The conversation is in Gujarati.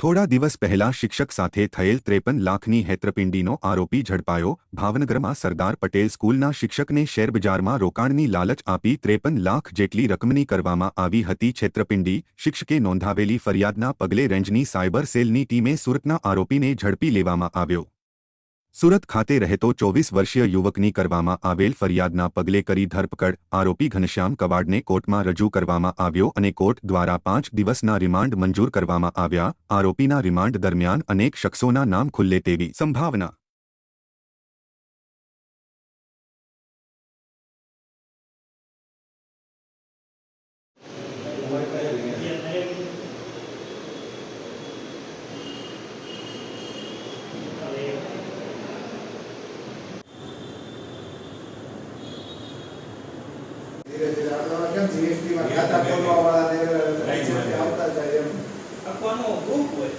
થોડા દિવસ પહેલા શિક્ષક સાથે થયેલ ત્રેપન લાખની હેતરપિંડીનો આરોપી ઝડપાયો. ભાવનગરમાં સરદાર પટેલ સ્કૂલના શિક્ષકને શેરબજારમાં રોકાણની લાલચ આપી ત્રેપન લાખ જેટલી રકમની કરવામાં આવી હતી છેતરપિંડી. શિક્ષકે નોંધાવેલી ફરિયાદના પગલે રેન્જની સાયબર સેલની ટીમે સુરતના આરોપીને ઝડપી લેવામાં આવ્યો. સુરત ખાતે રહેતો ચોવીસ વર્ષીય યુવકની કરવામાં આવેલ ફરિયાદના પગલે કરી ધરપકડ, આરોપી ઘનશ્યામ કવાડને કોર્ટમાં રજૂ કરવામાં આવ્યો અને કોર્ટ દ્વારા પાંચ દિવસના રિમાન્ડ મંજૂર કરવામાં આવ્યા. આરોપીના રિમાન્ડ દરમિયાન અનેક શખ્સોના નામ ખુલ્લે તેવી સંભાવના ખાતા ખોલવા વાળા ને આવતા જાય એમ. આપવાનો ગ્રુપ હોય.